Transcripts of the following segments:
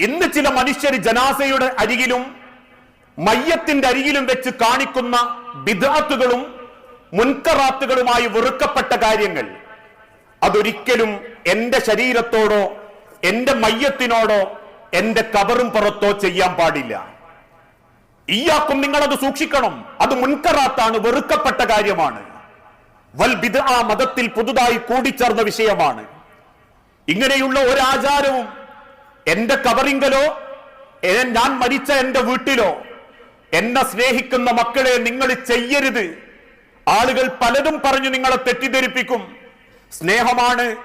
ഇന്ന് ചില മനുഷ്യർ ജനാസയുടെ അരികിലും മയ്യത്തിന്റെ അരികിലും വെച്ച് കാണിക്കുന്ന ബിദാത്തുകളും മുൻകറാത്തുകളുമായി വെറുക്കപ്പെട്ട കാര്യങ്ങൾ. അതൊരിക്കലും എന്റെ ശരീരത്തോടോ എന്റെ മയ്യത്തിനോടോ എന്റെ കബറും പുറത്തോ ചെയ്യാൻ പാടില്ല. ഈയാക്കും അത് സൂക്ഷിക്കണം. അത് മുൻകറാത്താണ് വെറുക്കപ്പെട്ട കാര്യമാണ്. വൽ ബിദ് ആ മതത്തിൽ പുതുതായി കൂടിച്ചേർന്ന വിഷയമാണ്. ഇങ്ങനെയുള്ള ഒരാചാരവും എന്റെ കബറിങ്കലോ എ- ഞാൻ മരിച്ച എന്റെ വീട്ടിലോ എന്നെ സ്നേഹിക്കുന്ന മക്കളെ നിങ്ങൾ ചെയ്യരുത്. ആളുകൾ പലതും പറഞ്ഞു നിങ്ങളെ തെറ്റിദ്ധരിപ്പിക്കും. സ്നേഹമാണ്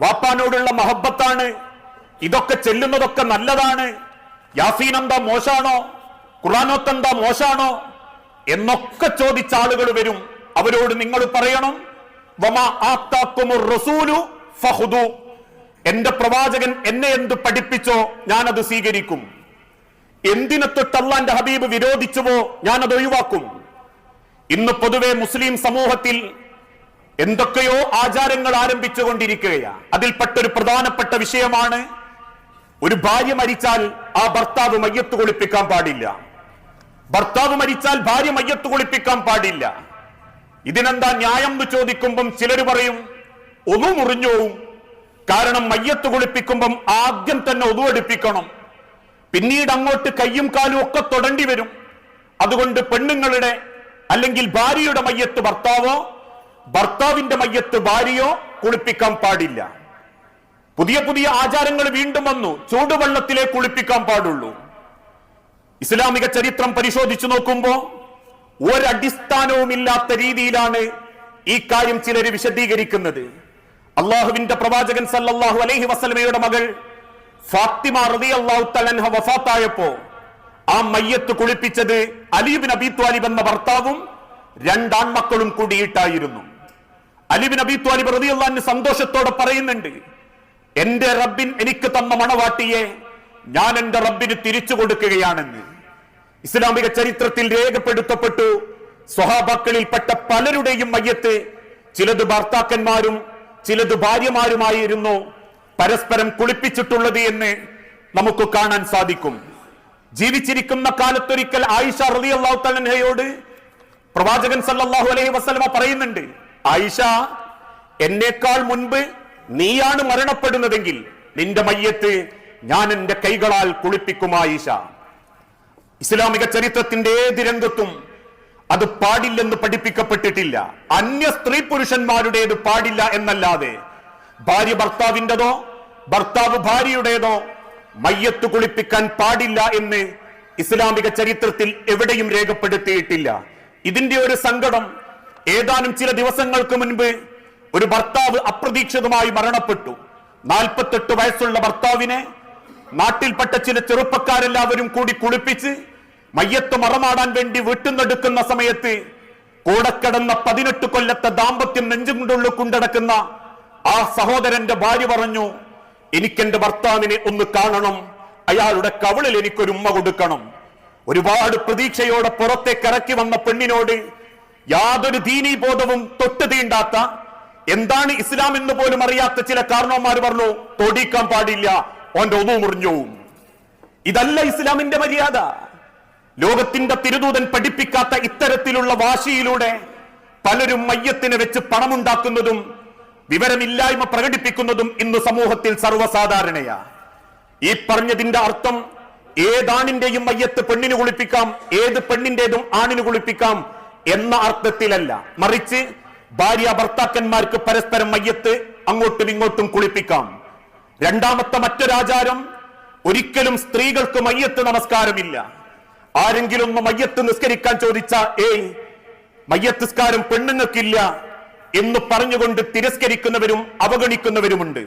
വാപ്പാനോടുള്ള മഹബത്താണ് ഇതൊക്കെ ചെല്ലുന്നതൊക്കെ നല്ലതാണ്. യാസീൻ എന്താ മോശാണോ? ഖുറാനോത്തെന്താ മോശാണോ? എന്നൊക്കെ ചോദിച്ച ആളുകൾ വരും. അവരോട് നിങ്ങൾ പറയണം. വമാ ആത്താക്കുമുർ റസൂലു ഫഹുദു എന്റെ പ്രവാചകൻ എന്നെ എന്ത് പഠിപ്പിച്ചോ ഞാൻ അത് സ്വീകരിക്കും. എന്തിനെ തൊട്ട് ഹബീബ് വിരോധിച്ചുവോ ഞാനത് ഒഴിവാക്കും. ഇന്ന് പൊതുവെ മുസ്ലിം സമൂഹത്തിൽ എന്തൊക്കെയോ ആചാരങ്ങൾ ആരംഭിച്ചു ആരംഭിച്ചുകൊണ്ടിരിക്കുകയാണ് അതിൽപ്പെട്ടൊരു പ്രധാനപ്പെട്ട വിഷയമാണ് ഒരു ഭാര്യ മരിച്ചാൽ ആ ഭർത്താവ് മയ്യത്ത് കുളിപ്പിക്കാൻ പാടില്ല. ഭർത്താവ് മരിച്ചാൽ ഭാര്യ മയ്യത്ത് കുളിപ്പിക്കാൻ പാടില്ല. ഇതിനെന്താ ന്യായം എന്ന് ചോദിക്കുമ്പം ചിലർ പറയും ഒന്നും മുറിഞ്ഞോവും. കാരണം മയ്യത്ത് കുളിപ്പിക്കുമ്പം ആദ്യം തന്നെ ഒതുവെടുപ്പിക്കണം പിന്നീട് അങ്ങോട്ട് കയ്യും കാലും ഒക്കെ തൊടണ്ടി വരും. അതുകൊണ്ട് പെണ്ണുങ്ങളുടെ അല്ലെങ്കിൽ ഭാര്യയുടെ മയ്യത്ത് ഭർത്താവോ ഭർത്താവിന്റെ മയ്യത്ത് ഭാര്യയോ കുളിപ്പിക്കാൻ പാടില്ല. പുതിയ പുതിയ ആചാരങ്ങൾ വീണ്ടും വന്നു. ചൂടുവെള്ളത്തിലേ കുളിപ്പിക്കാൻ പാടുള്ളൂ. ഇസ്ലാമിക ചരിത്രം പരിശോധിച്ചു നോക്കുമ്പോ ഒരടിസ്ഥാനവുമില്ലാത്ത രീതിയിലാണ് ഈ കാര്യം ചിലർ വിശദീകരിക്കുന്നത്. അള്ളാഹുവിന്റെ പ്രവാചകൻ സല്ലാഹു അലൈഹി വസല്ലമയുടെ മകൾ ഫാത്തിമ റളിയല്ലാഹു തലൻഹ വഫാത്തായപ്പോ ആ മയ്യത്ത് കുളിപ്പിച്ചത് അലീബിൻ അബി ത്വാലിബ് എന്ന ഭർത്താവും രണ്ടാൺമക്കളും കൂടിയിട്ടായിരുന്നു. അലിബിൻ അബി ത്വാലിബ് റളിയല്ലാഹു സന്തോഷത്തോടെ പറയുന്നുണ്ട് എന്റെ റബ്ബിൻ എനിക്ക് തന്ന മണവാട്ടിയെ ഞാൻ എന്റെ റബ്ബിന് തിരിച്ചു കൊടുക്കുകയാണെന്ന്. ഇസ്ലാമിക ചരിത്രത്തിൽ രേഖപ്പെടുത്തപ്പെട്ടു സ്വഹാബാക്കളിൽപ്പെട്ട പലരുടെയും മയ്യത്ത് ചിലത് ഭർത്താക്കന്മാരും ചിലത് ഭാര്യമാരുമായിരുന്നു പരസ്പരം കുളിപ്പിച്ചിട്ടുള്ളത് എന്ന് നമുക്ക് കാണാൻ സാധിക്കും. ജീവിച്ചിരിക്കുന്ന കാലത്തൊരിക്കൽ ആയിഷ റളിയല്ലാഹു തലഹയോട് പ്രവാചകൻ സല്ലാഹു അലൈഹി വസ്ലമ പറയുന്നുണ്ട് ആയിഷ എന്നേക്കാൾ മുൻപ് നീയാണ് മരണപ്പെടുന്നതെങ്കിൽ നിന്റെ മയ്യത്ത് ഞാൻ എന്റെ കൈകളാൽ കുളിപ്പിക്കും ആയിഷ. ഇസ്ലാമിക ചരിത്രത്തിന്റെ ഏത് രംഗത്തും അത് പാടില്ലെന്ന് പഠിപ്പിക്കപ്പെട്ടിട്ടില്ല. അന്യ സ്ത്രീ പുരുഷന്മാരുടേത് പാടില്ല എന്നല്ലാതെ ഭാര്യ ഭർത്താവിന്റെതോ ഭർത്താവ് ഭാര്യയുടേതോ മയ്യത്ത് കുളിപ്പിക്കാൻ പാടില്ല എന്ന് ഇസ്ലാമിക ചരിത്രത്തിൽ എവിടെയും രേഖപ്പെടുത്തിയിട്ടില്ല. ഇതിന്റെ ഒരു സങ്കടം ഏതാനും ചില ദിവസങ്ങൾക്ക് മുൻപ് ഒരു ഭർത്താവ് അപ്രതീക്ഷിതമായി മരണപ്പെട്ടു. നാൽപ്പത്തെട്ട് വയസ്സുള്ള ഭർത്താവിനെ നാട്ടിൽപ്പെട്ട ചില ചെറുപ്പക്കാരെല്ലാവരും കൂടി കുളിപ്പിച്ച് മയ്യത്ത് മറമാടാൻ വേണ്ടി വീട്ടുന്നെടുക്കുന്ന സമയത്ത് കൂടെ കിടന്ന പതിനെട്ട് കൊല്ലത്തെ ദാമ്പത്യം നെഞ്ചും കൊണ്ടുള്ളിൽ കൊണ്ടടക്കുന്ന ആ സഹോദരന്റെ ഭാര്യ പറഞ്ഞു എനിക്കെന്റെ ഭർത്താവിനെ ഒന്ന് കാണണം. അയാളുടെ കവിളിൽ എനിക്കൊരു ഉമ്മ കൊടുക്കണം. ഒരുപാട് പ്രതീക്ഷയോടെ പുറത്തേക്ക് ഇറക്കി വന്ന പെണ്ണിനോട് യാതൊരു ദീനീ ബോധവും തൊട്ട് തീണ്ടാത്ത എന്താണ് ഇസ്ലാം എന്ന് പോലും അറിയാത്ത ചില കാരണവന്മാർ പറഞ്ഞു തൊടിക്കാൻ പാടില്ല. ഓന്റെ ഒന്നു മുറിഞ്ഞു ഇതല്ല ഇസ്ലാമിന്റെ മര്യാദ. ലോകത്തിന്റെ തിരുദൂതൻ പഠിപ്പിക്കാത്ത ഇത്തരത്തിലുള്ള വാശിയിലൂടെ പലരും മയ്യത്തിന് വെച്ച് പണമുണ്ടാക്കുന്നതും വിവരമില്ലായ്മ പ്രകടിപ്പിക്കുന്നതും ഇന്ന് സമൂഹത്തിൽ സർവസാധാരണയാ. ഈ പറഞ്ഞതിന്റെ അർത്ഥം ഏതാണിന്റെയും മയ്യത്ത് പെണ്ണിന് കുളിപ്പിക്കാം ഏത് പെണ്ണിന്റേതും ആണിന് കുളിപ്പിക്കാം എന്ന അർത്ഥത്തിലല്ല. മറിച്ച് ഭാര്യ ഭർത്താക്കന്മാർക്ക് പരസ്പരം മയ്യത്ത് അങ്ങോട്ടും ഇങ്ങോട്ടും കുളിപ്പിക്കാം. രണ്ടാമത്തെ മറ്റൊരാചാരം ഒരിക്കലും സ്ത്രീകൾക്ക് മയ്യത്ത് നമസ്കാരമില്ല. ആരെങ്കിലും മയ്യത്ത് നിസ്കരിക്കാൻ ചോദിച്ച ഏയ് മയ്യത്തിസ്കാരം പെണ്ണുങ്ങൾക്കില്ല എന്ന് പറഞ്ഞുകൊണ്ട് തിരസ്കരിക്കുന്നവരും അവഗണിക്കുന്നവരുമുണ്ട്.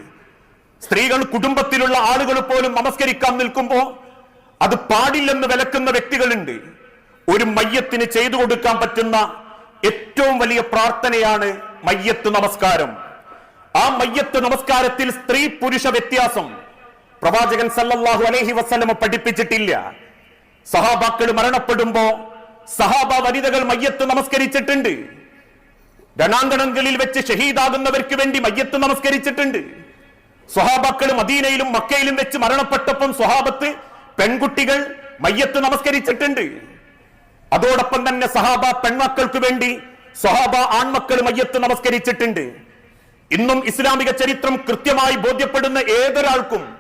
സ്ത്രീകൾ കുടുംബത്തിലുള്ള ആളുകൾ പോലും നമസ്കരിക്കാൻ നിൽക്കുമ്പോ അത് പാടില്ലെന്ന് വിലക്കുന്ന വ്യക്തികളുണ്ട്. ഒരു മയ്യത്തിന് ചെയ്തു കൊടുക്കാൻ പറ്റുന്ന ഏറ്റവും വലിയ പ്രാർത്ഥനയാണ് മയ്യത്ത് നമസ്കാരം. ആ മയ്യത്ത് നമസ്കാരത്തിൽ സ്ത്രീ പുരുഷ വ്യത്യാസം പ്രവാചകൻ സല്ലല്ലാഹു അലൈഹി വസ്ലമ പഠിപ്പിച്ചിട്ടില്ല. സഹാബാക്കൾ മരണപ്പെടുമ്പോ സഹാബ വനിതകൾ മയ്യത്ത് നമസ്കരിച്ചിട്ടുണ്ട്. രണാങ്കണങ്ങളിൽ വെച്ച് ഷഹീദാകുന്നവർക്ക് വേണ്ടി മയ്യത്ത് നമസ്കരിച്ചിട്ടുണ്ട്. സ്വഹാബാക്കൾ മദീനയിലും മക്കയിലും വെച്ച് മരണപ്പെട്ടപ്പം സ്വഹാബത്ത് പെൺകുട്ടികൾ മയ്യത്ത് നമസ്കരിച്ചിട്ടുണ്ട്. അതോടൊപ്പം തന്നെ സഹാബ പെൺമക്കൾക്ക് വേണ്ടി സ്വഹാബ ആൺമക്കൾ മയ്യത്ത് നമസ്കരിച്ചിട്ടുണ്ട്. ഇന്നും ഇസ്ലാമിക ചരിത്രം കൃത്യമായി ബോധ്യപ്പെടുന്ന ഏതൊരാൾക്കും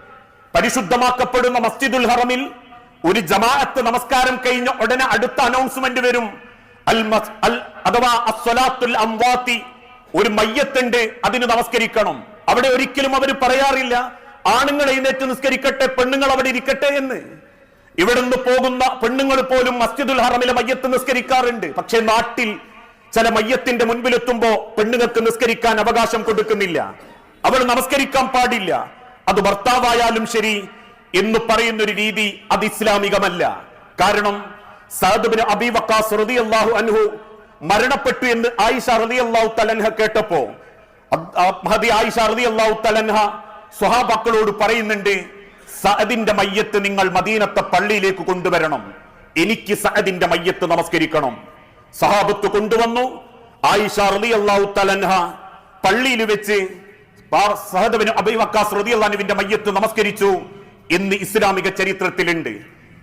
പരിശുദ്ധമാക്കപ്പെടുന്ന മസ്ജിദുൽ ഹറമിൽ ഒരു ജമാഅത്ത് നമസ്കാരം കഴിഞ്ഞ ഉടനെ അടുത്ത അനൗൺസ്മെന്റ് വരും. അൽ അൽ അഥവാ അസ്വലാത്തുൽ അംവാത്തി ഒരു മയ്യത്തുണ്ട് അതിന് നമസ്കരിക്കണം. അവിടെ ഒരിക്കലും അവർ പറയാറില്ല ആണുങ്ങൾ എഴുന്നേറ്റ് നിസ്കരിക്കട്ടെ പെണ്ണുങ്ങൾ അവിടെ ഇരിക്കട്ടെ എന്ന്. ഇവിടുന്ന് പോകുന്ന പെണ്ണുങ്ങൾ പോലും മസ്ജിദുൽ ഹറമിലെ മയ്യത്ത് നിസ്കരിക്കാറുണ്ട്. പക്ഷെ നാട്ടിൽ ചില മയ്യത്തിന്റെ മുൻപിലെത്തുമ്പോ പെണ്ണുങ്ങൾക്ക് നിസ്കരിക്കാൻ അവകാശം കൊടുക്കുന്നില്ല. അവൾ നമസ്കരിക്കാൻ പാടില്ല. അത് ഭർത്താവായാലും ശരി എന്ന് പറയുന്ന ഒരു രീതി അത് ഇസ്ലാമികമല്ല. കാരണം സാദുബിന് അബി വക്കാസ് അള്ളാഹു അൻഹു മരണപ്പെട്ടു എന്ന് ആയിഷ റളിയല്ലാഹു തലൻഹ കേട്ടപ്പോ ആയിഷ ആയിഷ റളിയല്ലാഹു തലൻഹ സ്വഹാബക്കളോട് പറയുന്നുണ്ട് സഅദിന്റെ മയ്യത്ത് നിങ്ങൾ മദീനത്തെ പള്ളിയിലേക്ക് കൊണ്ടുവരണം. എനിക്ക് സഅദിന്റെ മയ്യത്ത് നമസ്കരിക്കണം. സഹാബത്ത് കൊണ്ടുവന്നു. ആയിഷ റളിയല്ലാഹു തലൻഹ പള്ളിയിൽ വെച്ച് സഹദബിന് അബൈ വക്കാസ് അള്ളാഹുവിന്റെ മയ്യത്ത് നമസ്കരിച്ചു. എന്ന് ഇസ്ലാമിക ചരിത്രത്തിലുണ്ട്.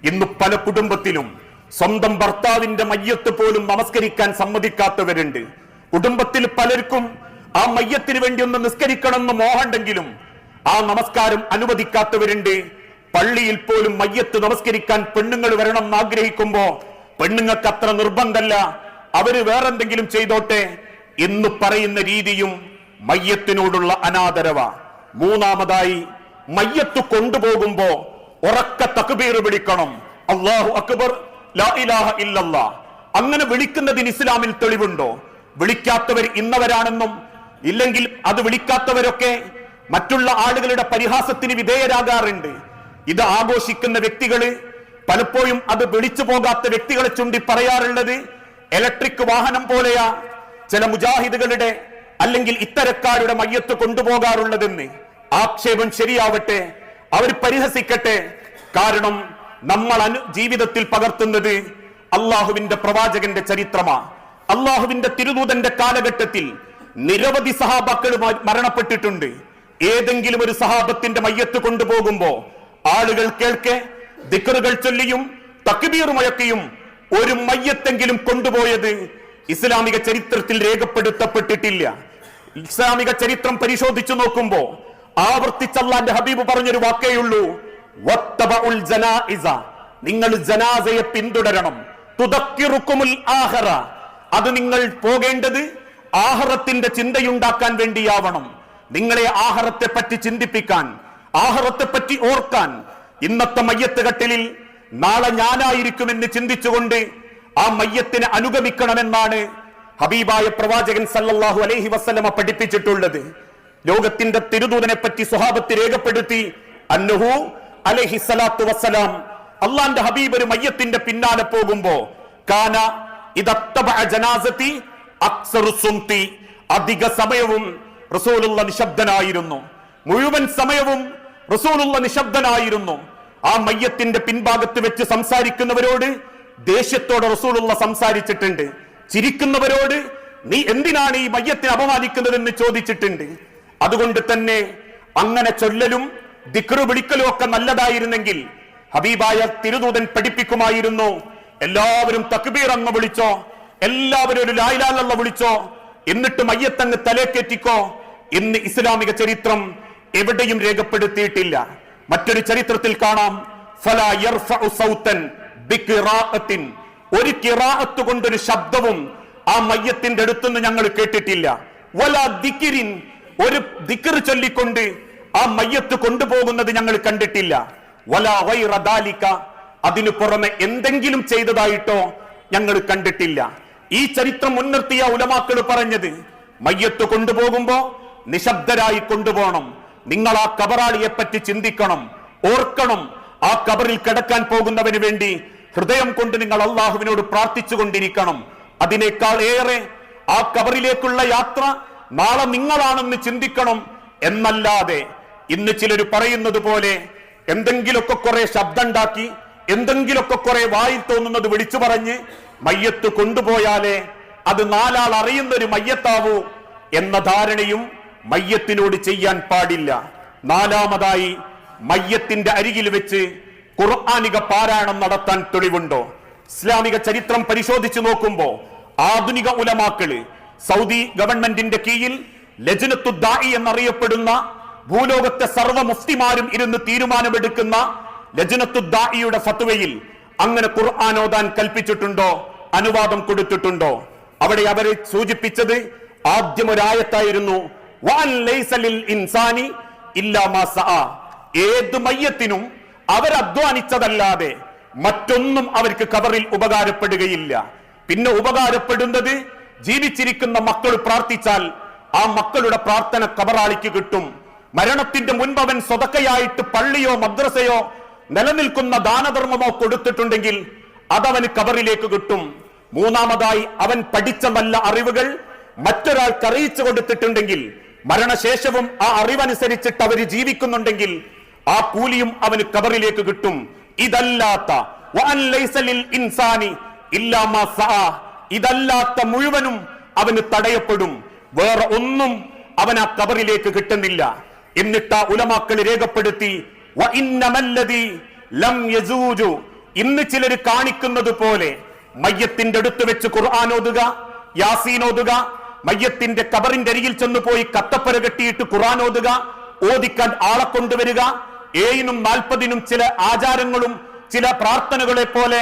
ഇന്ന് പല കുടുംബത്തിലും സ്വന്തം ഭർത്താവിന്റെ മയ്യത്ത് പോലും നമസ്കരിക്കാൻ സമ്മതിക്കാത്തവരുണ്ട്. കുടുംബത്തിൽ പലർക്കും ആ മയ്യത്തിന് വേണ്ടി ഒന്ന് നിസ്കരിക്കണമെന്ന് മോഹമുണ്ടെങ്കിലും ആ നമസ്കാരം അനുവദിക്കാത്തവരുണ്ട്. പള്ളിയിൽ പോലും മയ്യത്ത് നമസ്കരിക്കാൻ പെണ്ണുങ്ങൾ വരണം എന്ന് ആഗ്രഹിക്കുമ്പോ പെണ്ണുങ്ങൾക്ക് അത്ര നിർബന്ധമല്ല. അവർ വേറെന്തെങ്കിലും ചെയ്തോട്ടെ എന്ന് പറയുന്ന രീതിയും മയ്യത്തിനോടുള്ള അനാദരവ. മൂന്നാമതായി മയ്യത്ത് കൊണ്ടുപോകുമ്പോ ഉറക്ക തക്ബീർ വിളിക്കണം അള്ളാഹു അക്ബർ ലാ ഇലാഹ അങ്ങനെ വിളിക്കുന്നതിന് ഇസ്ലാമിൽ തെളിവുണ്ടോ? വിളിക്കാത്തവർ ഇന്നവരാണെന്നും ഇല്ലെങ്കിൽ അത് വിളിക്കാത്തവരൊക്കെ മറ്റുള്ള ആളുകളുടെ പരിഹാസത്തിന് വിധേയരാകാറുണ്ട്. ഇത് ആഘോഷിക്കുന്ന വ്യക്തികൾ പലപ്പോഴും അത് വിളിച്ചു പോകാത്ത വ്യക്തികളെ ചൂണ്ടി പറയാറുള്ളത് ഇലക്ട്രിക് വാഹനം പോലെയാ. ചില മുജാഹിദുകളുടെ അല്ലെങ്കിൽ ഇത്തരക്കാരുടെ മയ്യത്ത് കൊണ്ടുപോകാറുള്ളതെന്ന്. ആക്ഷേപം ശരിയാവട്ടെ അവർ പരിഹസിക്കട്ടെ. കാരണം നമ്മൾ അനു ജീവിതത്തിൽ പകർത്തുന്നത് അള്ളാഹുവിന്റെ പ്രവാചകന്റെ ചരിത്രമാ. അള്ളാഹുവിന്റെ തിരുദൂതന്റെ കാലഘട്ടത്തിൽ നിരവധി സഹാബാക്കൾ മരണപ്പെട്ടിട്ടുണ്ട്. ഏതെങ്കിലും ഒരു സഹാബത്തിന്റെ മയ്യത്ത് കൊണ്ടുപോകുമ്പോ ആളുകൾ കേൾക്കെ ദിക്കറുകൾ ചൊല്ലിയും തക്ബീർ മുഴക്കിയും ഒരു മയ്യത്തെങ്കിലും കൊണ്ടുപോയത് ഇസ്ലാമിക ചരിത്രത്തിൽ രേഖപ്പെടുത്തപ്പെട്ടിട്ടില്ല. ഇസ്ലാമിക ചരിത്രം പരിശോധിച്ചു നോക്കുമ്പോ ആവർത്തിച്ചല്ലാന്റെ ഹബീബ് പറഞ്ഞൊരു വാക്കേയുള്ളൂ. നിങ്ങൾ ജനാസയെ പിന്തുടരണം. തുതക്കിറുക്കുമുൽ ആഹറ. അത് നിങ്ങൾ പോകേണ്ടത് ആഹറത്തിന്റെ ചിന്തയുണ്ടാക്കാൻ വേണ്ടിയാവണം. നിങ്ങളെ ആഹാരത്തെ പറ്റി ചിന്തിപ്പിക്കാൻ ആഹാരത്തെ പറ്റി ഓർക്കാൻ ഇന്നത്തെ മയ്യത്ത് കട്ടിലിൽ നാളെ ഞാനായിരിക്കുമെന്ന് ചിന്തിച്ചുകൊണ്ട് ആ മയ്യത്തിനെ അനുഗമിക്കണമെന്നാണ് ഹബീബായ പ്രവാചകൻ സല്ലല്ലാഹു അലൈഹി വസ്ലമ പഠിപ്പിച്ചിട്ടുള്ളത്. ലോകത്തിന്റെ തിരുദൂതനെ പറ്റി സ്വഹാബത്ത് രേഖപ്പെടുത്തി അന്നുഹു അലഹി വസ്സലാം അള്ളാന്റെ ഹബീബ് ഒരു മയ്യത്തിന്റെ പിന്നാലെ പോകുമ്പോ കാന ജനാസത്തി അക്സറു സുംതി അധിക സമയവും റസൂലുള്ള നിശബ്ദനായിരുന്നു. മുഴുവൻ സമയവും റസൂലുള്ള നിശബ്ദനായിരുന്നു. ആ മയ്യത്തിന്റെ പിൻഭാഗത്ത് വെച്ച് സംസാരിക്കുന്നവരോട് ദേഷ്യത്തോടെ റസൂലുള്ള സംസാരിച്ചിട്ടുണ്ട്. ചിരിക്കുന്നവരോട് നീ എന്തിനാണ് ഈ മയ്യത്തിനെ അപമാനിക്കുന്നതെന്ന് ചോദിച്ചിട്ടുണ്ട്? അതുകൊണ്ട് തന്നെ അങ്ങനെ ചൊല്ലലും ദിക്റ് വിളിക്കലും ഒക്കെ നല്ലതായിരുന്നെങ്കിൽ ഹബീബായ തിരുദൂതൻ പഠിപ്പിക്കുമായിരുന്നു. എല്ലാവരും തക്ബീർ അങ്ങ് വിളിച്ചോ എല്ലാവരും ഒരു ലായിലാലുള്ള വിളിച്ചോ എന്നിട്ട് മയ്യത്തങ്ങ് തലേക്കേറ്റിക്കോ. എന്ന് ഇസ്ലാമിക ചരിത്രം എവിടെയും രേഖപ്പെടുത്തിയിട്ടില്ല. മറ്റൊരു ചരിത്രത്തിൽ കാണാം. ഒരു കിറാഅത്ത് കൊണ്ടൊരു ശബ്ദവും ആ മയ്യത്തിന്റെ അടുത്തുനിന്ന് ഞങ്ങൾ കേട്ടിട്ടില്ല. വലാ ഒരു ദിക്കർ ചൊല്ലിക്കൊണ്ട് ആ മയ്യത്ത് കൊണ്ടുപോകുന്നത് ഞങ്ങൾ കണ്ടിട്ടില്ല. വല വൈ ദാലിക. അതിനു പുറമെ എന്തെങ്കിലും ചെയ്തതായിട്ടോ ഞങ്ങൾ കണ്ടിട്ടില്ല. ഈ ചരിത്രം മുൻനിർത്തിയ ഉലമാക്കൾ പറഞ്ഞത് മയ്യത്ത് കൊണ്ടുപോകുമ്പോ നിശബ്ദരായി കൊണ്ടുപോകണം. നിങ്ങൾ ആ കബറാളിയെ പറ്റി ചിന്തിക്കണം ഓർക്കണം. ആ കബറിൽ കിടക്കാൻ പോകുന്നവന് വേണ്ടി ഹൃദയം കൊണ്ട് നിങ്ങൾ അള്ളാഹുവിനോട് പ്രാർത്ഥിച്ചു കൊണ്ടിരിക്കണം അതിനേക്കാൾ ഏറെ ആ കബറിലേക്കുള്ള യാത്ര നാളെ നിങ്ങളാണെന്ന് ചിന്തിക്കണം എന്നല്ലാതെ ഇന്ന് ചിലർ പറയുന്നത് പോലെ എന്തെങ്കിലുമൊക്കെ കുറെ ശബ്ദമുണ്ടാക്കി എന്തെങ്കിലുമൊക്കെ കുറെ വായിൽ തോന്നുന്നത് വിളിച്ചു പറഞ്ഞ് മയ്യത്ത് കൊണ്ടുപോയാലേ അത് നാലാൾ അറിയുന്ന ഒരു മയ്യത്താവൂ എന്ന ധാരണയും മയ്യത്തിനോട് ചെയ്യാൻ പാടില്ല. നാലാമതായി മയ്യത്തിന്റെ അരികിൽ വെച്ച് ഖുർആാനിക പാരായണം നടത്താൻ തെളിവുണ്ടോ? ഇസ്ലാമിക ചരിത്രം പരിശോധിച്ചു നോക്കുമ്പോൾ ആധുനിക ഉലമാക്കൾ സൗദി ഗവൺമെന്റിന്റെ കീഴിൽ ലജനത്തുദ്ദായി എന്നറിയപ്പെടുന്ന ഭൂലോകത്തെ സർവ മുഫ്തിമാരും ഇരുന്ന് തീരുമാനമെടുക്കുന്ന ലജനത്തുദ്ദായിയുടെ ഫത്വയിൽ അങ്ങനെ ഖുർആൻ കൽപ്പിച്ചിട്ടുണ്ടോ? അനുവാദം കൊടുത്തിട്ടുണ്ടോ? അവിടെ അവരെ സൂചിപ്പിച്ചത് ആദ്യം ഒരായത്തായിരുന്നു "വഅൻ ലൈസ ലിൽ ഇൻസാനി ഇല്ലാ മാ സഅ." ഏത് മയ്യത്തിനും അവരധ്വാനിച്ചതല്ലാതെ മറ്റൊന്നും അവർക്ക് കവറിൽ ഉപകാരപ്പെടുകയില്ല. പിന്നെ ഉപകാരപ്പെടുന്നത് ജീവിച്ചിരിക്കുന്ന മക്കൾ പ്രാർത്ഥിച്ചാൽ ആ മക്കളുടെ പ്രാർത്ഥന കബറാളിക്ക് കിട്ടും മരണത്തിന്റെ മുൻപ് അവൻ സ്വതക്കയായിട്ട് പള്ളിയോ മദ്രസയോ നിലനിൽക്കുന്ന ദാനധർമ്മമോ കൊടുത്തിട്ടുണ്ടെങ്കിൽ അതവന് കബറിലേക്ക് കിട്ടും മൂന്നാമതായി അവൻ പഠിച്ച നല്ല അറിവുകൾ മറ്റൊരാൾക്ക് അറിയിച്ചു കൊടുത്തിട്ടുണ്ടെങ്കിൽ മരണശേഷവും ആ അറിവനുസരിച്ചിട്ട് അവർ ജീവിക്കുന്നുണ്ടെങ്കിൽ ആ കൂലിയും അവന് കബറിലേക്ക് കിട്ടും ഇതല്ലാത്ത ഇൻസാനി ഇല്ലാ. ഇതല്ലാത്ത മുഴുവനും അവന് തടയപ്പെടും വേറെ ഒന്നും അവൻ ആ കബറിലേക്ക് കിട്ടുന്നില്ല എന്നിട്ട് ആ ഉലമാക്കൾ രേഖപ്പെടുത്തി "വ ഇന്നമല്ലദീ ലം യസൂജു." ഇന്ന് ചിലർ കാണിക്കുന്നത് പോലെ മയ്യത്തിന്റെ അടുത്ത് വെച്ച് ഖുർആൻ ഓതുക യാസീൻ ഓതുക മയ്യത്തിന്റെ കബറിന്റെ അരികിൽ ചെന്ന് പോയി കത്തപ്പര കെട്ടിയിട്ട് ഖുർആൻ ഓതുക ഓദിക്കാൻ ആളെ കൊണ്ടുവരിക ഏഴിനും നാൽപ്പതിനും ചില ആചാരങ്ങളും ചില പ്രാർത്ഥനകളെ പോലെ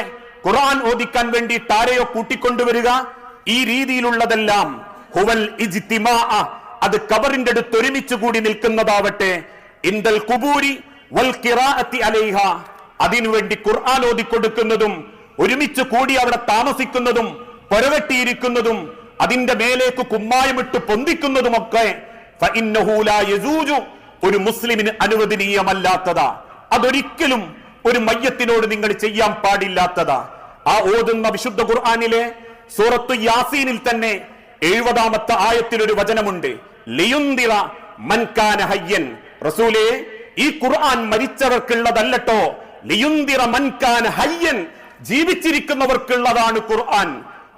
ഖുർആൻ ഓദിക്കാൻ വേണ്ടി താരയോ കൂട്ടിക്കൊണ്ടുവരിക? ഈ രീതിയിലുള്ളതെല്ലാം ഹുവൽ അത് കബറിന്റെ അടുത്ത് ഒരുമിച്ച് കൂടി നിൽക്കുന്നതാവട്ടെ. ഇന്ദൽ കുബൂരി വൽ അലൈഹ അതിനുവേണ്ടി ഖുർആൻ ഓതിക്കൊടുക്കുന്നതും ഒരുമിച്ച് കൂടി അവിടെ താമസിക്കുന്നതും പൊരവെട്ടിയിരിക്കുന്നതും അതിന്റെ മേലേക്ക് കുമ്മായമിട്ട് പൊന്തിക്കുന്നതുമൊക്കെ ഒരു മുസ്ലിമിന് അനുവദനീയമല്ലാത്തതാ. അതൊരിക്കലും ഒരു മയ്യത്തിനോട് നിങ്ങൾ ചെയ്യാൻ പാടില്ലാത്തതാ. ആ ഓതുന്ന വിശുദ്ധ ഖുർആാനിലെ സൂറത്തു യാസീനിൽ തന്നെ എഴുപതാമത്തെ ആയത്തിൽ ഒരു വചനമുണ്ട്. ലിയുന്തിറ മൻകാന ഹയ്യൻ. റസൂലേ ഈ ഖുർആൻ മരിച്ചവർക്കുള്ളതല്ലട്ടോ. ലിയുന്തിറ മൻകാന ഹയ്യൻ ജീവിച്ചിരിക്കുന്നവർക്കുള്ളതാണ് ഖുർആൻ.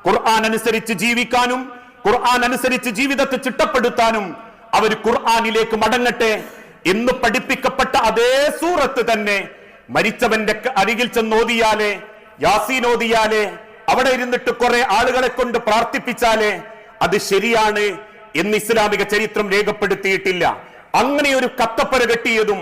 ഖുർആൻ അനുസരിച്ച് ജീവിക്കാനും ഖുർആൻ അനുസരിച്ച് ജീവിതത്തെ ചിട്ടപ്പെടുത്താനും അവർ ഖുർആനിലേക്ക് മടങ്ങട്ടെ എന്ന് പഠിപ്പിക്കപ്പെട്ട അതേ സൂറത്ത് തന്നെ മരിച്ചവന്റെ അരികിൽ ചെന്നോതിയാലേ യാസീൻ ഓതിയാലേ അവിടെ ഇരുന്നിട്ട് കുറെ ആളുകളെ കൊണ്ട് പ്രാർത്ഥിപ്പിച്ചാൽ അത് ശരിയാണ് എന്ന് ഇസ്ലാമിക ചരിത്രം രേഖപ്പെടുത്തിയിട്ടില്ല. അങ്ങനെ ഒരു കത്തപ്പര കെട്ടിയതും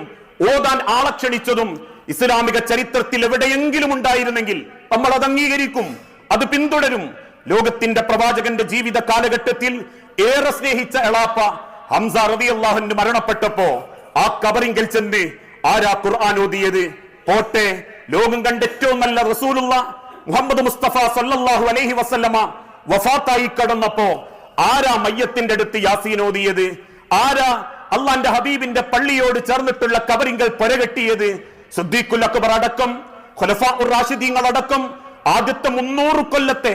ഓതാൻ ആളെ ക്ഷണിച്ചതും ഇസ്ലാമിക ചരിത്രത്തിൽ എവിടെയെങ്കിലും ഉണ്ടായിരുന്നെങ്കിൽ നമ്മൾ അത് അംഗീകരിക്കും അത് പിന്തുടരും. ലോകത്തിന്റെ പ്രവാചകന്റെ ജീവിത കാലഘട്ടത്തിൽ ഏറെ സ്നേഹിച്ച എളാപ്പ ഹംസ റബി അള്ളാഹുന് മരണപ്പെട്ടപ്പോ ആ കബറിങ്കൽ ചെന്ന് ആരാ ഖുർആൻ ഓതിയത്? പോട്ടെ ലോകം കണ്ട ഏറ്റവും നല്ല റസൂലുള്ള മുഹമ്മദ് മുസ്തഫ സല്ലല്ലാഹു അലൈഹി വസല്ലമ വഫാത്തായി കടന്നപ്പോ ആരാ മയ്യത്തിന്റെ അടുത്ത് യാസീൻ ഓതിയത്? ആരാ അള്ളാന്റെ ഹബീബിന്റെ പള്ളിയോട് ചേർന്നിട്ടുള്ള കബറിങ്കൽ പുരകെട്ടിയത്? സുദ്ദീഖുൽ അക്ബർ അടക്കം ഖുലഫാ ഉർ റാഷിദീങ്ങൾ അടക്കം ആദ്യത്തെ മുന്നൂറ് കൊല്ലത്തെ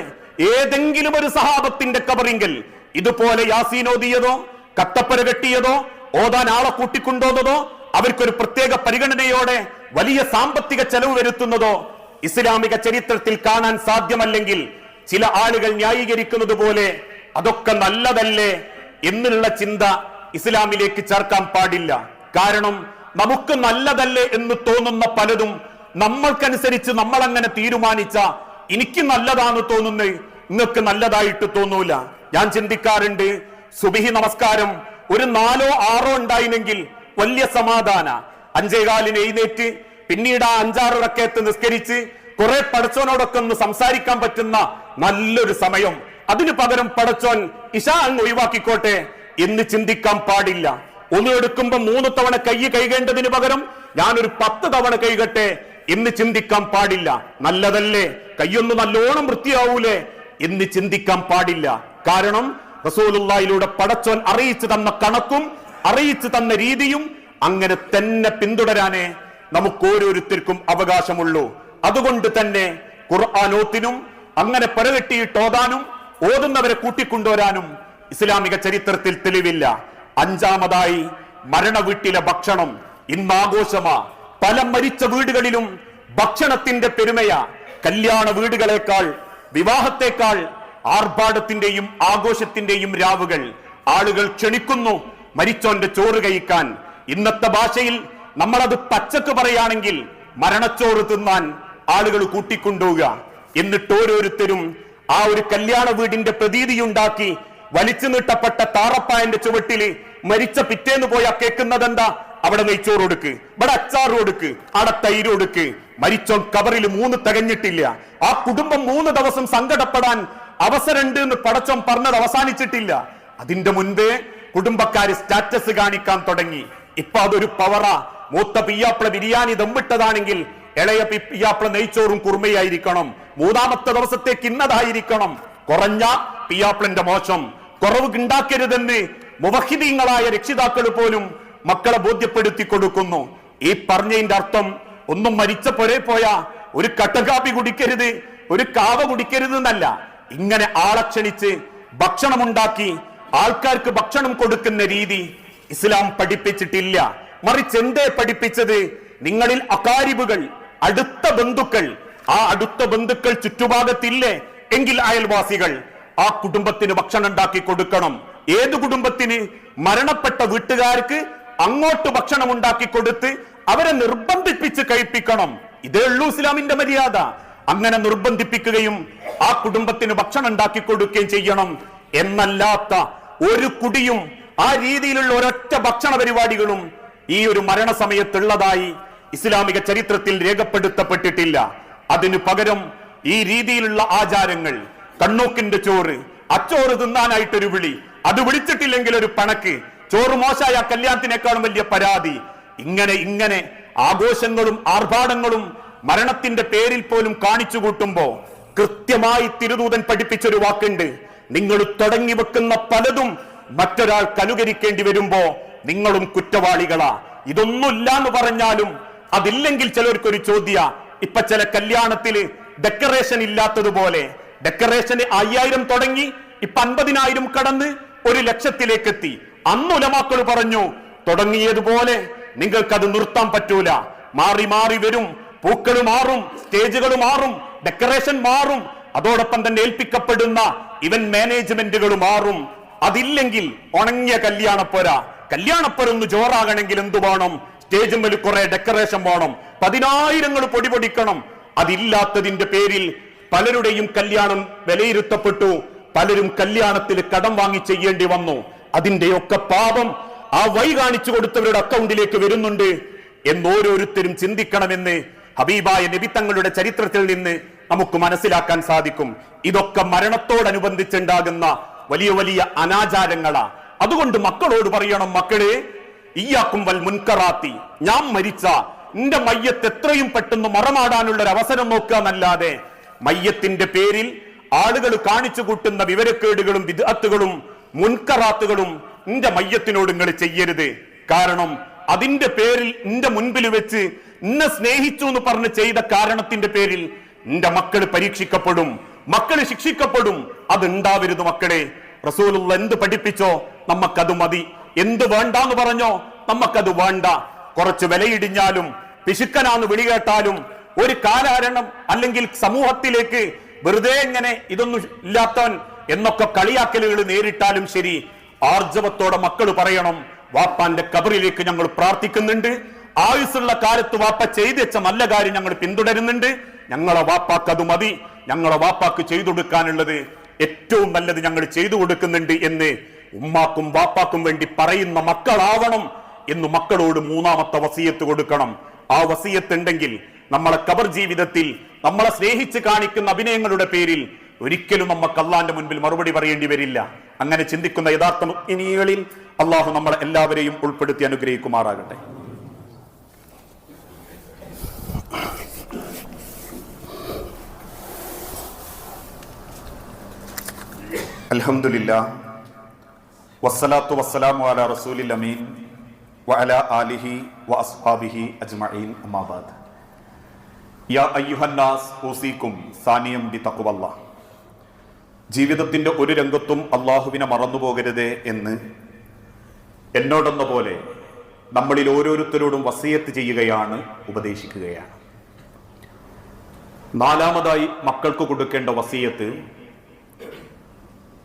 ഏതെങ്കിലും ഒരു സഹാബത്തിന്റെ കബറിങ്കൽ ഇതുപോലെ യാസീൻ ഓതിയതോ കത്തപ്പുര കെട്ടിയതോ ഓതാൻ ആളെ കൂട്ടിക്കൊണ്ടോന്നതോ അവർക്കൊരു പ്രത്യേക പരിഗണനയോടെ വലിയ സാമ്പത്തിക ചെലവ് വരുത്തുന്നതോ ഇസ്ലാമിക ചരിത്രത്തിൽ കാണാൻ സാധ്യമല്ലെങ്കിൽ ചില ആളുകൾ ന്യായീകരിക്കുന്നത് പോലെ അതൊക്കെ നല്ലതല്ലേ എന്നുള്ള ചിന്ത ഇസ്ലാമിലേക്ക് ചേർക്കാൻ പാടില്ല. കാരണം നമുക്ക് നല്ലതല്ലേ എന്ന് തോന്നുന്ന പലതും നമ്മൾക്കനുസരിച്ച് നമ്മൾ അങ്ങനെ തീരുമാനിച്ച എനിക്ക് നല്ലതാണ് തോന്നുന്നത് നിങ്ങൾക്ക് നല്ലതായിട്ട് തോന്നൂല. ഞാൻ ചിന്തിക്കാറുണ്ട് സുബിഹി നമസ്കാരം ഒരു നാലോ ആറോ ഉണ്ടായില്ലെങ്കിൽ വലിയ സമാധാന. അഞ്ചേകാലിന് എഴുന്നേറ്റ് പിന്നീട് ആ അഞ്ചാറ് നിസ്കരിച്ച് കുറെ പടച്ചോനോടൊക്കെ ഒന്ന് സംസാരിക്കാൻ പറ്റുന്ന നല്ലൊരു സമയം. അതിനു പകരം പടച്ചോൻ ഇഷ അങ്ങ് ഒഴിവാക്കിക്കോട്ടെ എന്ന് ചിന്തിക്കാൻ പാടില്ല. ഒന്ന് എടുക്കുമ്പോ മൂന്ന് തവണ കൈ കൈകേണ്ടതിന് പകരം ഞാനൊരു പത്ത് തവണ കൈകട്ടെ എന്ന് ചിന്തിക്കാൻ പാടില്ല. നല്ലതല്ലേ? കൈയൊന്ന് നല്ലോണം വൃത്തിയാവൂലേ എന്ന് ചിന്തിക്കാൻ പാടില്ല. കാരണം റസൂലുള്ളാഹിലൂടെ പടച്ചോൻ അറിയിച്ചു തന്ന കണക്കും അറിയിച്ചു തന്ന രീതിയും അങ്ങനെ തന്നെ പിന്തുടരാനേ നമുക്ക് ഓരോരുത്തർക്കും അവകാശമുള്ളൂ. അതുകൊണ്ട് തന്നെ ഖുർആാനോത്തിനും അങ്ങനെ പരകെട്ടിയിട്ട് ഓതാനും ഓതുന്നവരെ കൂട്ടിക്കൊണ്ടുവരാനും ഇസ്ലാമിക ചരിത്രത്തിൽ തെളിവില്ല. അഞ്ചാമതായി മരണ വീട്ടിലെ ഭക്ഷണം ഇന്ന് ആഘോഷമാ പല മരിച്ച വീടുകളിലും ഭക്ഷണത്തിന്റെ പെരുമയാ. കല്യാണ വീടുകളെക്കാൾ വിവാഹത്തെക്കാൾ ആർഭാടത്തിന്റെയും ആഘോഷത്തിന്റെയും രാവുകൾ ആളുകൾ ക്ഷണിക്കുന്നു. മരിച്ചോന്റെ ചോറ് കഴിക്കാൻ. ഇന്നത്തെ ഭാഷയിൽ നമ്മളത് പച്ചക്ക് പറയുകയാണെങ്കിൽ മരണച്ചോറ് തിന്നാൻ ആളുകൾ കൂട്ടിക്കൊണ്ടുപോവുക. എന്നിട്ട് ഓരോരുത്തരും ആ ഒരു കല്യാണ വീടിന്റെ പ്രതീതിയുണ്ടാക്കി വലിച്ചു നീട്ടപ്പെട്ട താറപ്പായന്റെ ചുവട്ടിൽ മരിച്ച പിറ്റേന്ന് പോയാ കേൾക്കുന്നത് എന്താ അവിടെ നെയ്ച്ചോറ് കൊടുക്ക് ഇവിടെ അച്ചാർ കൊടുക്ക് അവിടെ തൈര് കൊടുക്ക്. മരിച്ചോൻ കബറിൽ മൂന്ന് തികഞ്ഞിട്ടില്ല. ആ കുടുംബം മൂന്ന് ദിവസം സങ്കടപ്പെടാൻ അവസരമുണ്ട് എന്ന് പടച്ചോൻ പറഞ്ഞത് അവസാനിച്ചിട്ടില്ല. അതിന്റെ മുൻപേ കുടുംബക്കാര് സ്റ്റാറ്റസ് കാണിക്കാൻ തുടങ്ങി. ഇപ്പൊ അതൊരു പവറ. മൂത്ത പിയ്യാപ്പിള ബിരിയാണി ദമ്മിട്ടതാണെങ്കിൽ ഇളയ പിയ്യാപ്പിള നെയ്ച്ചോറും കുറുമയായിരിക്കണം. മൂന്നാമത്തെ ദിവസത്തേക്ക് ഇന്നതായിരിക്കണം. കുറഞ്ഞ പിയ്യാപ്പിളന്റെ മോശം. കുറവ് ഉണ്ടാക്കരുതെന്ന് മുവഹിദീങ്ങളായ രക്ഷിതാക്കൾ പോലും മക്കളെ ബോധ്യപ്പെടുത്തി കൊടുക്കുന്നു. ഈ പറഞ്ഞതിന്റെ അർത്ഥം ഒന്നും മരിച്ച പൊരേ പോയ. ഒരു കട്ടകാപ്പി കുടിക്കരുത് ഒരു കാവ കുടിക്കരുത് എന്നല്ല ഇങ്ങനെ ആളെ ക്ഷണിച്ച് ഭക്ഷണമുണ്ടാക്കി ആൾക്കാർക്ക് ഭക്ഷണം കൊടുക്കുന്ന രീതി ഇസ്ലാം പഠിപ്പിച്ചിട്ടില്ല. മറിച്ച് എന്തേ പഠിപ്പിച്ചത്? നിങ്ങളിൽ അകാരിബുകൾ അടുത്ത ബന്ധുക്കൾ. ആ അടുത്ത ബന്ധുക്കൾ ചുറ്റുഭാഗത്തില്ലേ? എങ്കിൽ അയൽവാസികൾ. ആ കുടുംബത്തിന് ഭക്ഷണം ഉണ്ടാക്കി കൊടുക്കണം. ഏത് കുടുംബത്തിന്? മരണപ്പെട്ട വീട്ടുകാർക്ക് അങ്ങോട്ട് ഭക്ഷണം ഉണ്ടാക്കി കൊടുത്ത് അവരെ നിർബന്ധിപ്പിച്ച് കഴിപ്പിക്കണം. ഇതേ ഉള്ളൂ ഇസ്ലാമിന്റെ മര്യാദ. അങ്ങനെ നിർബന്ധിപ്പിക്കുകയും ആ കുടുംബത്തിന് ഭക്ഷണം ഉണ്ടാക്കി കൊടുക്കുകയും ചെയ്യണം എന്നല്ലാത്ത ഒരു കുടിയും ആ രീതിയിലുള്ള ഒരൊറ്റ ഭക്ഷണ പരിപാടികളും ഈ ഒരു മരണസമയത്തുള്ളതായി ഇസ്ലാമിക ചരിത്രത്തിൽ രേഖപ്പെടുത്തപ്പെട്ടിട്ടില്ല. അതിനു പകരം ഈ രീതിയിലുള്ള ആചാരങ്ങൾ കണ്ണൂക്കിന്റെ ചോറ് അച്ചോറ് തിന്നാനായിട്ടൊരു വിളി അത് വിളിച്ചിട്ടില്ലെങ്കിൽ ഒരു പണക്ക് ചോറ് മോശമായ കല്യാണത്തിനേക്കാളും വലിയ പരാതി. ഇങ്ങനെ ഇങ്ങനെ ആഘോഷങ്ങളും ആർഭാടങ്ങളും മരണത്തിന്റെ പേരിൽ പോലും കാണിച്ചു കൂട്ടുമ്പോ കൃത്യമായി തിരുദൂതൻ പഠിപ്പിച്ചൊരു വാക്കുണ്ട്. നിങ്ങൾ തുടങ്ങി വെക്കുന്ന പലതും മറ്റൊരാൾക്ക് അനുകരിക്കേണ്ടി വരുമ്പോ നിങ്ങളും കുറ്റവാളികളാ. ഇതൊന്നുമില്ല എന്ന് പറഞ്ഞാലും അതില്ലെങ്കിൽ ചിലർക്കൊരു ചോദ്യ. ഇപ്പൊ ചില കല്യാണത്തിൽ ഡെക്കറേഷൻ ഇല്ലാത്തതുപോലെ ഡെക്കറേഷന് അയ്യായിരം തുടങ്ങി ഇപ്പൊ അൻപതിനായിരം കടന്ന് ഒരു ലക്ഷത്തിലേക്ക് എത്തി അന്ന് ഉലമാക്കൾ പറഞ്ഞു തുടങ്ങിയതുപോലെ നിങ്ങൾക്കത് നിർത്താൻ പറ്റൂല. മാറി മാറി വരും പൂക്കൾ മാറും സ്റ്റേജുകൾ മാറും ഡെക്കറേഷൻ മാറും. അതോടൊപ്പം തന്നെ ഏൽപ്പിക്കപ്പെടുന്ന ഇവൻ മാനേജ്മെന്റുകൾ മാറും. അതില്ലെങ്കിൽ ഉണങ്ങിയ കല്യാണപ്പൊര. ഒന്ന് ജോറാകണമെങ്കിൽ എന്തു വേണം? സ്റ്റേജുമ്മൽ കുറെ ഡെക്കറേഷൻ വേണം. പതിനായിരങ്ങൾ പൊടി പൊടിക്കണം. അതില്ലാത്തതിന്റെ പേരിൽ പലരുടെയും കല്യാണം വിലയിരുത്തപ്പെട്ടു. പലരും കല്യാണത്തിൽ കടം വാങ്ങി ചെയ്യേണ്ടി വന്നു. അതിന്റെയൊക്കെ പാപം ആ വൈ കാണിച്ചു കൊടുത്തവരുടെ അക്കൗണ്ടിലേക്ക് വരുന്നുണ്ട്. എന്നോരോരുത്തരും ചിന്തിക്കണമെന്ന് ഹബീബായ നബി തങ്ങളുടെ ചരിത്രത്തിൽ നിന്ന് നമുക്ക് മനസ്സിലാക്കാൻ സാധിക്കും. ഇതൊക്കെ മരണത്തോടനുബന്ധിച്ചുണ്ടാകുന്ന വലിയ വലിയ അനാചാരങ്ങളാ. അതുകൊണ്ട് മക്കളോട് പറയണം മക്കളെ ഈയാക്കും വൽ മുൻകറാത്തി. ഞാൻ മരിച്ച നിന്റെ മയ്യത്ത് എത്രയും പെട്ടെന്ന് മറമാടാനുള്ള ഒരു അവസരം നോക്കുക എന്നല്ലാതെ മയ്യത്തിന്റെ പേരിൽ ആളുകൾ കാണിച്ചു കൂട്ടുന്ന വിവരക്കേടുകളും വിദഗ്ധകളും മുൻകറാത്തുകളും നിന്റെ മയ്യത്തിനോട് നിങ്ങൾ ചെയ്യരുത്. കാരണം അതിന്റെ പേരിൽ നിന്റെ മുൻപിൽ വെച്ച് എന്നെ സ്നേഹിച്ചു എന്ന് പറഞ്ഞ് ചെയ്ത കാരണത്തിന്റെ പേരിൽ നിന്റെ മക്കൾ പരീക്ഷിക്കപ്പെടും മക്കൾ ശിക്ഷിക്കപ്പെടും. അത് ഉണ്ടാവരുത് മക്കളെ. റസൂലുള്ള എന്ത് പഠിപ്പിച്ചോ നമുക്കത് മതി. എന്ത് വേണ്ടാന്ന് പറഞ്ഞോ നമുക്കത് വേണ്ട. കുറച്ച് വിലയിടിഞ്ഞാലും പിശുക്കനാന്ന് വിളികേട്ടാലും ഒരു കാലാരണം അല്ലെങ്കിൽ സമൂഹത്തിലേക്ക് വെറുതെ ഇങ്ങനെ ഇതൊന്നും ഇല്ലാത്തവൻ എന്നൊക്കെ കളിയാക്കലുകൾ നേരിട്ടാലും ശരി. ആർജവത്തോടെ മക്കൾ പറയണം വാപ്പാന്റെ കബറിലേക്ക് ഞങ്ങൾ പ്രാർത്ഥിക്കുന്നുണ്ട്. ആയുസ്സുള്ള കാലത്ത് വാപ്പ ചെയ്തു വെച്ച നല്ല കാര്യം ഞങ്ങൾ പിന്തുടരുന്നുണ്ട്. ഞങ്ങളെ വാപ്പാക്ക് അത് മതി. ഞങ്ങളെ വാപ്പാക്ക് ചെയ്തു കൊടുക്കാനുള്ളത് ഏറ്റവും നല്ലത് ഞങ്ങൾ ചെയ്തു കൊടുക്കുന്നുണ്ട് എന്ന് ഉമ്മാക്കും വാപ്പാക്കും വേണ്ടി പറയുന്ന മക്കളാവണം എന്ന് മക്കളോട് മൂന്നാമത്തെ വസീയത്ത് കൊടുക്കണം. ആ വസീയത്ത് ഉണ്ടെങ്കിൽ നമ്മളെ കബർ ജീവിതത്തിൽ നമ്മളെ സ്നേഹിച്ച് കാണിക്കുന്ന അഭിനയങ്ങളുടെ പേരിൽ ഒരിക്കലും നമുക്ക് അള്ളാന്റെ മുൻപിൽ മറുപടി പറയേണ്ടി വരില്ല. അങ്ങനെ ചിന്തിക്കുന്ന യഥാർത്ഥ ഇനികളിൽ അള്ളാഹു നമ്മളെ എല്ലാവരെയും ഉൾപ്പെടുത്തി അനുഗ്രഹിക്കുമാറാകട്ടെ. അൽഹംദുലില്ലാ വസ്സലാത്തു വസ്സലാമു അലാ റസൂലിൽ അമീൻ വഅല ആലിഹി വഅസ്ഹാബിഹി അജ്മഈൻ അമ്മാ യാ അയ്യുഹന്നാസ് ഊസീക്കും സാനിയം ബി തക്കുവല്ല ജീവിതത്തിന്റെ ഒരു രംഗത്തും അള്ളാഹുവിനെ മറന്നുപോകരുതേ എന്ന് എന്നോടെന്ന പോലെ നമ്മളിൽ ഓരോരുത്തരോടും വസീയത്ത് ചെയ്യുകയാണ് ഉപദേശിക്കുകയാണ്. നാലാമതായി മക്കൾക്ക് കൊടുക്കേണ്ട വസീയത്ത്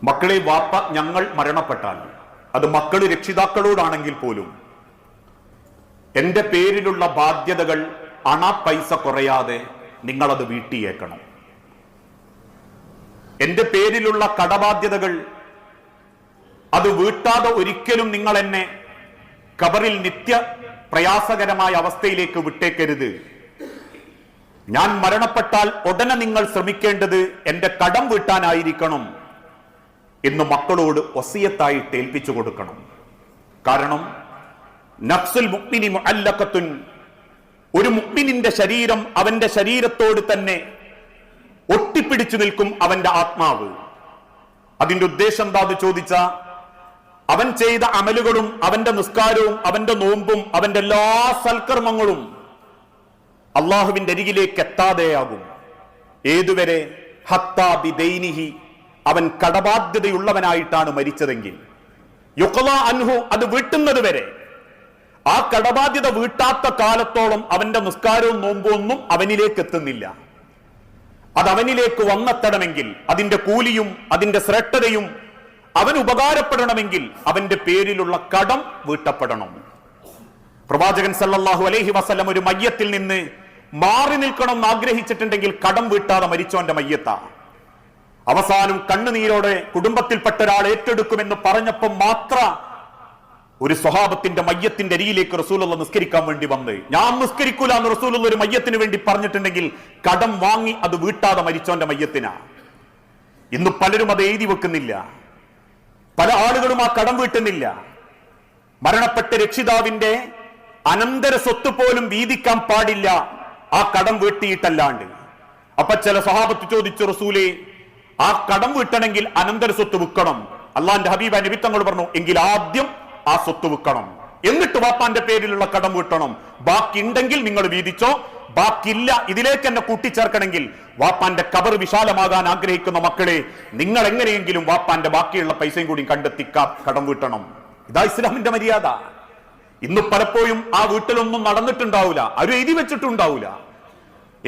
മക്കളെ വാപ്പ ഞങ്ങൾ മരണപ്പെട്ടാൽ. അത് മക്കൾ രക്ഷിതാക്കളോടാണെങ്കിൽ പോലും. എന്റെ പേരിലുള്ള ബാധ്യതകൾ അണ പൈസ കുറയാതെ നിങ്ങളത് വീട്ടിയേക്കണം. എന്റെ പേരിലുള്ള കടബാധ്യതകൾ അത് വീട്ടാതെ ഒരിക്കലും നിങ്ങൾ എന്നെ കബറിൽ നിത്യ പ്രയാസകരമായ അവസ്ഥയിലേക്ക് വിട്ടേക്കരുത്. ഞാൻ മരണപ്പെട്ടാൽ ഉടനെ നിങ്ങൾ ശ്രമിക്കേണ്ടത് എന്റെ കടം വീട്ടാനായിരിക്കണം. എന്ന് മക്കളോട് ഒസിയത്തായി ഏൽപ്പിച്ചു കൊടുക്കണം. കാരണം നഫ്സുൽ മുക്മിനി അല്ലക്കത്തുൻ ഒരു മുക്മിനിന്റെ ശരീരം അവന്റെ ശരീരത്തോട് തന്നെ ഒട്ടിപ്പിടിച്ചു നിൽക്കും അവന്റെ ആത്മാവ്. അതിന്റെ ഉദ്ദേശം എന്താന്ന് ചോദിച്ച അവൻ ചെയ്ത അമലുകളും അവന്റെ നിസ്കാരവും അവന്റെ നോമ്പും അവന്റെ എല്ലാ സൽക്കർമ്മങ്ങളും അള്ളാഹുവിന്റെ അരികിലേക്ക് എത്താതെയാകും. ഏതുവരെ? ഹത്താ ബിദൈനിഹി അവൻ കടബാധ്യതയുള്ളവനായിട്ടാണ് മരിച്ചതെങ്കിൽ. യുക്ല അൻഹു അത് വീട്ടുന്നത് വരെ. ആ കടബാധ്യത വീട്ടാത്ത കാലത്തോളം അവന്റെ നിസ്കാരവും നോമ്പൊന്നും അവനിലേക്ക് എത്തുന്നില്ല. അത് അവനിലേക്ക് വന്നെത്തണമെങ്കിൽ അതിന്റെ കൂലിയും അതിന്റെ ശ്രേഷ്ഠതയും അവൻ ഉപകാരപ്പെടണമെങ്കിൽ അവന്റെ പേരിലുള്ള കടം വീട്ടപ്പെടണം. പ്രവാചകൻ സല്ലല്ലാഹു അലൈഹി വസല്ലം ഒരു മയ്യത്തിൽ നിന്ന് മാറി നിൽക്കണം എന്ന് ആഗ്രഹിച്ചിട്ടുണ്ടെങ്കിൽ കടം വീട്ടാതെ മരിച്ചോന്റെ മയ്യത്ത. അവസാനം കണ്ണുനീരോടെ കുടുംബത്തിൽപ്പെട്ട ഒരാൾ ഏറ്റെടുക്കുമെന്ന് പറഞ്ഞപ്പോൾ മാത്രം ഒരു സ്വഹാബത്തിന്റെ മയ്യത്തിന്റെ അരിയിലേക്ക് റസൂലുള്ള നിസ്കരിക്കാൻ വേണ്ടി വന്ന്. ഞാൻ നിസ്കരിക്കൂല എന്ന് റസൂലുള്ള ഒരു മയ്യത്തിന് വേണ്ടി പറഞ്ഞിട്ടുണ്ടെങ്കിൽ കടം വാങ്ങി അത് വീട്ടാതെ മരിച്ചോന്റെ മയ്യത്തിനാ. ഇന്ന് പലരും അത് എഴുതി വെക്കുന്നില്ല. പല ആളുകളും ആ കടം വീട്ടുന്നില്ല. മരണപ്പെട്ട രക്ഷിതാവിന്റെ അനന്തര സ്വത്ത് പോലും വീതിക്കാൻ പാടില്ല ആ കടം വീട്ടിയിട്ടല്ലാണ്ട്. അപ്പൊ ചില സ്വഹാബത്ത് ചോദിച്ചു റസൂലെ ആ കടം വീട്ടണമെങ്കിൽ അനന്തര സ്വത്ത് വിൽക്കണം. അള്ളാന്റെ ഹബീബ നിമിത്തങ്ങൾ പറഞ്ഞു എങ്കിൽ ആദ്യം ആ സ്വത്ത് വിൽക്കണം. എന്നിട്ട് വാപ്പാന്റെ പേരിലുള്ള കടം വിട്ടണം. ബാക്കി ഉണ്ടെങ്കിൽ നിങ്ങൾ വീതിച്ചോ ബാക്കില്ല ഇതിലേക്ക് എന്നെ കൂട്ടിച്ചേർക്കണമെങ്കിൽ വാപ്പാന്റെ കബർ വിശാലമാകാൻ ആഗ്രഹിക്കുന്ന മക്കളെ നിങ്ങൾ എങ്ങനെയെങ്കിലും വാപ്പാന്റെ ബാക്കിയുള്ള പൈസയും കൂടി കണ്ടെത്തി കടം വീട്ടണം. ഇതാ ഇസ്ലാമിന്റെ മര്യാദ. ഇന്ന് പലപ്പോഴും ആ വീട്ടിലൊന്നും നടന്നിട്ടുണ്ടാവില്ല ആരും എഴുതി വെച്ചിട്ടുണ്ടാവില്ല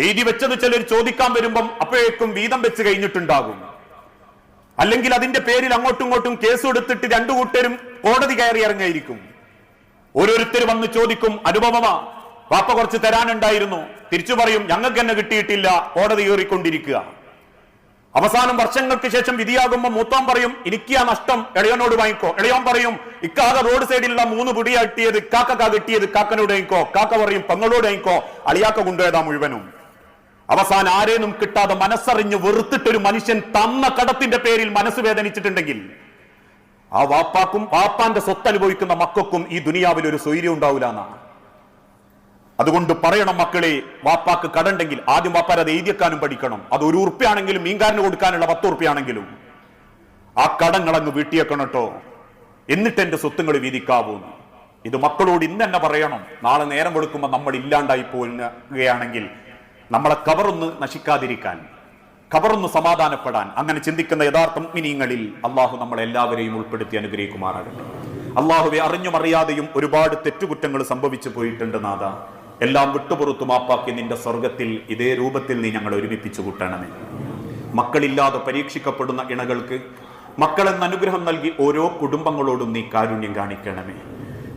എഴുതി വെച്ചത് ചിലർ ചോദിക്കാൻ വരുമ്പം അപ്പോഴേക്കും വീതം വെച്ച് കഴിഞ്ഞിട്ടുണ്ടാകും. അല്ലെങ്കിൽ അതിന്റെ പേരിൽ അങ്ങോട്ടും ഇങ്ങോട്ടും കേസ് എടുത്തിട്ട് രണ്ടു കൂട്ടരും കോടതി കയറി ഇറങ്ങിയിരിക്കും. ഓരോരുത്തർ വന്ന് ചോദിക്കും അനുപമമാ വാപ്പ കുറച്ച് തരാനുണ്ടായിരുന്നു. തിരിച്ചു പറയും ഞങ്ങൾക്ക് എന്നെ കിട്ടിയിട്ടില്ല. കോടതി കയറിക്കൊണ്ടിരിക്കുക. അവസാനം വർഷങ്ങൾക്ക് ശേഷം വിധിയാകുമ്പോൾ മൂത്തോം പറയും എനിക്ക് ആ നഷ്ടം. ഇളയനോട് വാങ്ങിക്കോ. ഇളയോൻ പറയും ഇക്കാക റോഡ് സൈഡിലുള്ള മൂന്ന് പിടിയാ കിട്ടിയത്. കാക്ക കിട്ടിയത്. കാക്കനോട് വാങ്ങിക്കോ. കാക്ക പറയും പങ്ങളോട് വാങ്ങിക്കോ. അളിയാക്ക കൊണ്ടുപോയതാ മുഴുവനും. അവസാനം ആരേനും കിട്ടാതെ മനസ്സറിഞ്ഞ് വെറുത്തിട്ടൊരു മനുഷ്യൻ തന്ന കടത്തിന്റെ പേരിൽ മനസ്സ് വേദനിച്ചിട്ടുണ്ടെങ്കിൽ ആ വാപ്പാക്കും വാപ്പാന്റെ സ്വത്ത് അനുഭവിക്കുന്ന മക്കൾക്കും ഈ ദുനിയാവിൽ ഒരു സ്വൈര്യം ഉണ്ടാവില്ല എന്നാണ്. അതുകൊണ്ട് പറയണം മക്കളെ വാപ്പാക്ക് കടണ്ടെങ്കിൽ ആദ്യം വാപ്പാർ അത് എഴുതിയേക്കാനും പഠിക്കണം. അത് ഒരു ഉറുപ്പ്യാണെങ്കിലും മീൻകാരന് കൊടുക്കാനുള്ള പത്ത് ഉറുപ്പ്യാണെങ്കിലും ആ കടങ്ങളങ്ങ് വീട്ടിയേക്കണം കേട്ടോ. എന്നിട്ട് എന്റെ സ്വത്തുങ്ങൾ വീതിക്കാവൂന്ന് ഇത് മക്കളോട് ഇന്ന് തന്നെ പറയണം. നാളെ നേരം കൊടുക്കുമ്പോൾ നമ്മൾ ഇല്ലാണ്ടായി പോവുകയാണെങ്കിൽ നമ്മളെ കവറൊന്ന് നശിക്കാതിരിക്കാൻ കവറൊന്ന് സമാധാനപ്പെടാൻ അങ്ങനെ ചിന്തിക്കുന്ന യഥാർത്ഥ മിനിങ്ങളിൽ അള്ളാഹു നമ്മളെല്ലാവരെയും ഉൾപ്പെടുത്തി അനുഗ്രഹിക്കുമാറാകട്ടെ. അള്ളാഹുവെ അറിഞ്ഞും അറിയാതെയും ഒരുപാട് തെറ്റുകുറ്റങ്ങൾ സംഭവിച്ചു പോയിട്ടുണ്ട് നാഥ. എല്ലാം വിട്ടുപുറത്തു മാപ്പാക്കി നിന്റെ സ്വർഗത്തിൽ ഇതേ രൂപത്തിൽ നീ ഞങ്ങൾ ഒരുമിപ്പിച്ചു കൂട്ടണമേ. മക്കളില്ലാതെ പരീക്ഷിക്കപ്പെടുന്ന ഇണകൾക്ക് മക്കളെന്ന അനുഗ്രഹം നൽകി ഓരോ കുടുംബങ്ങളോടും നീ കാരുണ്യം കാണിക്കണമേ.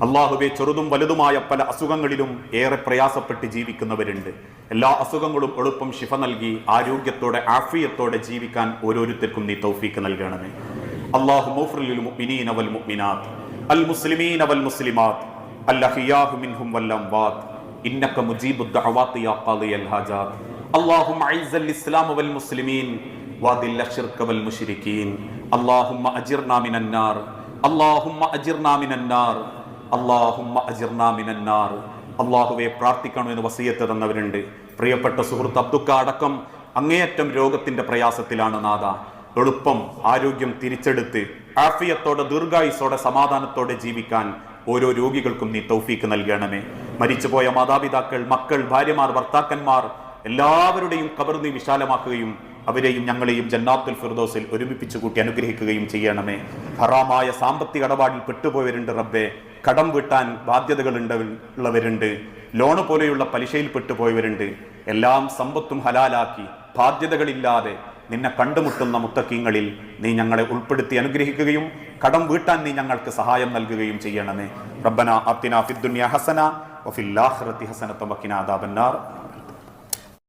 അള്ളാഹുവെ ചെറുതും വലുതുമായ പല അസുഖങ്ങളിലും ഏറെ പ്രയാസപ്പെട്ട് ജീവിക്കുന്നവരുണ്ട് എല്ലാ അസുഖങ്ങളും എളുപ്പം ശിഫ നൽകി ആരോഗ്യത്തോടെ ആഫിയത്തോടെ ജീവിക്കാൻ ഓരോരുത്തർക്കും നീ തൗഫീക്ക് നൽകണമേ അള്ളാഹു മുഫ്രിലിൽ മുഅ്മിനീന വൽ മുഅ്മിനാത്ത് അൽ മുസ്ലിമീന വൽ മുസ്ലിമാത്ത് അൽ അഹിയാഹു മിൻഹും വൽ അംവാത്ത് إنك مجيب الدعوات يا قاضي الحاجات اللهم أعز الإسلام والمسلمين وأذل الشرك والمشركين اللهم أجرنا من النار اللهم أجرنا من النار അള്ളാഹുമ്മ അജിർന മിനന്നാർ അള്ളാഹുവെ പ്രാർത്ഥിക്കണമെന്ന് വസീയത്ത് തന്നവരുണ്ട്. പ്രിയപ്പെട്ട സുഹൃത്ത് അബ്ദുക്ക അടക്കം അങ്ങേയറ്റം രോഗത്തിന്റെ പ്രയാസത്തിലാണ് നാഥ. എളുപ്പം ആരോഗ്യം തിരിച്ചെടുത്ത് ആഫിയത്തോടെ ദീർഘായുസോടെ സമാധാനത്തോടെ ജീവിക്കാൻ ഓരോ രോഗികൾക്കും നീ തൗഫീക്ക് നൽകണമേ. മരിച്ചുപോയ മാതാപിതാക്കൾ മക്കൾ ഭാര്യമാർ ഭർത്താക്കന്മാർ എല്ലാവരുടെയും കബർ നീ വിശാലമാക്കുകയും അവരെയും ഞങ്ങളെയും ജന്നാത്തുൽ ഫിർദോസിൽ ഒരുമിപ്പിച്ചു കൂട്ടി അനുഗ്രഹിക്കുകയും ചെയ്യണമേ. ഹറാമായ സാമ്പത്തിക ഇടപാടിൽ പെട്ടുപോയവരുണ്ട് റബ്ബെ. കടം വീട്ടാൻ ബാധ്യതകൾ ഉള്ളവരുണ്ട് ലോണ് പോലെയുള്ള പലിശയിൽ പെട്ടുപോയവരുണ്ട്. എല്ലാം സമ്പത്തും ഹലാലാക്കി ബാധ്യതകളില്ലാതെ നിന്നെ കണ്ടുമുട്ടുന്ന മുത്തക്കീങ്ങളിൽ നീ ഞങ്ങളെ ഉൾപ്പെടുത്തി അനുഗ്രഹിക്കുകയും കടം വീട്ടാൻ നീ ഞങ്ങൾക്ക് സഹായം നൽകുകയും ചെയ്യണമേ. റബ്ബന അത്തിന ഫിദ്ദുനിയ ഹസന വഫിൽ ആഖിറതി ഹസനത വഖിനാ അദാബന്നാർ.